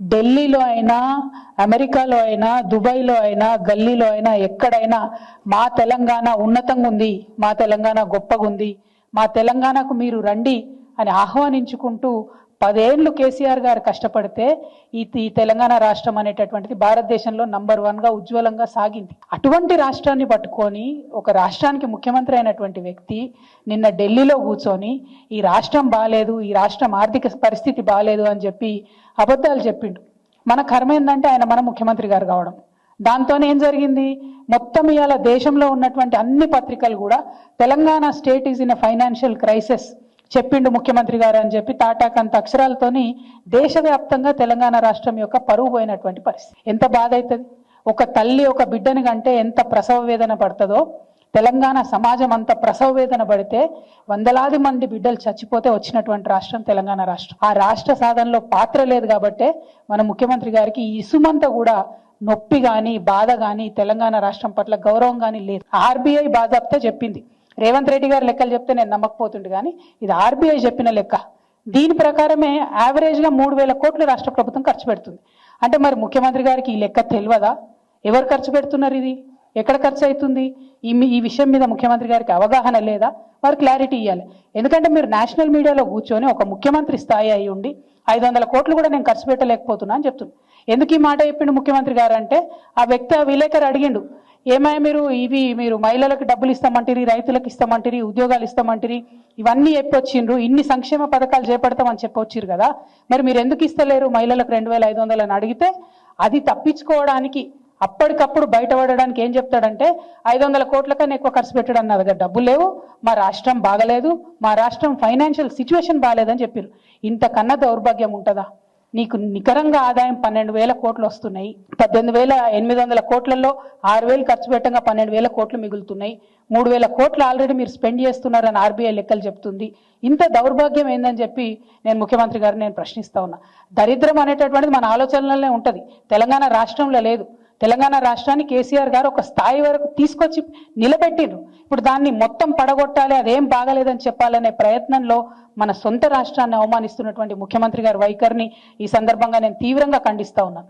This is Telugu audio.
ఢిల్లీలో అయినా అమెరికాలో అయినా దుబాయ్లో అయినా గల్లీలో అయినా ఎక్కడైనా మా తెలంగాణ ఉన్నతంగా ఉంది మా తెలంగాణ గొప్పగా ఉంది మా తెలంగాణకు మీరు రండి అని ఆహ్వానించుకుంటూ పదేండ్లు కేసీఆర్ గారు కష్టపడితే ఈ ఈ తెలంగాణ రాష్ట్రం అనేటటువంటిది భారతదేశంలో నంబర్ వన్గా ఉజ్వలంగా సాగింది. అటువంటి రాష్ట్రాన్ని పట్టుకొని ఒక రాష్ట్రానికి ముఖ్యమంత్రి అయినటువంటి వ్యక్తి నిన్న ఢిల్లీలో కూర్చొని ఈ రాష్ట్రం బాగాలేదు ఈ రాష్ట్రం ఆర్థిక పరిస్థితి బాగాలేదు అని చెప్పి అబద్ధాలు చెప్పిండు. మన కర్మ ఏంటంటే ఆయన మన ముఖ్యమంత్రి గారు కావడం. దాంతోనే ఏం జరిగింది? మొత్తం ఇవాళ దేశంలో ఉన్నటువంటి అన్ని పత్రికలు కూడా Telangana state is in a financial crisis. చెప్పిండు ముఖ్యమంత్రి గారు అని చెప్పి తాటాకంత అక్షరాలతోని దేశవ్యాప్తంగా తెలంగాణ రాష్ట్రం యొక్క పరువు పోయినటువంటి పరిస్థితి. ఎంత బాధ అవుతుంది ఒక తల్లి ఒక బిడ్డని కంటే ఎంత ప్రసవ వేదన పడుతుందో తెలంగాణ సమాజం అంత ప్రసవ వేదన పడితే వందలాది మంది బిడ్డలు చచ్చిపోతే వచ్చినటువంటి రాష్ట్రం తెలంగాణ రాష్ట్రం. ఆ రాష్ట్ర సాధనలో పాత్ర లేదు కాబట్టే మన ముఖ్యమంత్రి గారికి ఈ ఇసుమంతా కూడా నొప్పి కానీ బాధ కానీ తెలంగాణ రాష్ట్రం పట్ల గౌరవం కానీ లేదు. ఆర్బీఐ బాజాప్తా చెప్పింది. రేవంత్ రెడ్డి గారు లెక్కలు చెప్తే నేను నమ్మకపోతుండే కానీ ఇది ఆర్బీఐ చెప్పిన లెక్క. దీని ప్రకారమే యావరేజ్గా మూడు వేల కోట్లు రాష్ట్ర ప్రభుత్వం ఖర్చు పెడుతుంది. అంటే మరి ముఖ్యమంత్రి గారికి ఈ లెక్క తెలియదా? ఎవరు ఖర్చు పెడుతున్నారు ఇది? ఎక్కడ ఖర్చు అవుతుంది? ఈ ఈ విషయం మీద ముఖ్యమంత్రి గారికి అవగాహన లేదా? వారు క్లారిటీ ఇవ్వాలి ఎందుకంటే మీరు నేషనల్ మీడియాలో కూర్చొని ఒక ముఖ్యమంత్రి స్థాయి అయి ఉండి ఐదు వందల కోట్లు కూడా నేను ఖర్చు పెట్టలేకపోతున్నా అని చెప్తున్నాను ఎందుకు ఈ మాట చెప్పిండు ముఖ్యమంత్రి గారు అంటే ఆ వ్యక్తి ఆ విలేకరు అడిగిండు ఏమయ్య మీరు? ఇవి మీరు మహిళలకు డబ్బులు ఇస్తామంటిరి రైతులకు ఇస్తామంటిరి ఉద్యోగాలు ఇస్తామంటిరి ఇవన్నీ చెప్పొచ్చిండ్రు. ఇన్ని సంక్షేమ పథకాలు చేపడతామని చెప్పొచ్చిరు కదా. మరి మీరు ఎందుకు ఇస్తలేరు మహిళలకు రెండు వేల ఐదు వందలు అడిగితే అది తప్పించుకోవడానికి అప్పటికప్పుడు బయటపడడానికి ఏం చెప్తాడంటే ఐదు వందల కోట్ల కన్నా ఎక్కువ ఖర్చు పెట్టడం నా దగ్గర డబ్బులు లేవు మా రాష్ట్రం బాగలేదు మా రాష్ట్రం ఫైనాన్షియల్ సిచ్యువేషన్ బాగాలేదని చెప్పారు ఇంతకన్నా దౌర్భాగ్యం ఉంటుందా? నీకు నికరంగా ఆదాయం పన్నెండు వేల కోట్లు వస్తున్నాయి. పద్దెనిమిది వేల ఎనిమిది వందల కోట్లలో ఆరు వేలు ఖర్చు పెట్టంగా పన్నెండు వేల కోట్లు మిగులుతున్నాయి. మూడు వేల కోట్లు ఆల్రెడీ మీరు స్పెండ్ చేస్తున్నారని ఆర్బీఐ లెక్కలు చెప్తుంది. ఇంత దౌర్భాగ్యం ఏందని చెప్పి నేను ముఖ్యమంత్రి గారిని నేను ప్రశ్నిస్తా ఉన్నా. దరిద్రం అనేటటువంటిది మన ఆలోచనలనే ఉంటుంది. తెలంగాణ రాష్ట్రంలో లేదు. తెలంగాణ రాష్ట్రాన్ని కేసీఆర్ గారు ఒక స్థాయి వరకు తీసుకొచ్చి నిలబెట్టిండ్రు. ఇప్పుడు దాన్ని మొత్తం పడగొట్టాలి అదేం బాగలేదని చెప్పాలనే ప్రయత్నంలో మన సొంత రాష్ట్రాన్ని అవమానిస్తున్నటువంటి ముఖ్యమంత్రి గారి వైఖరిని ఈ సందర్భంగా నేను తీవ్రంగా ఖండిస్తా ఉన్నాను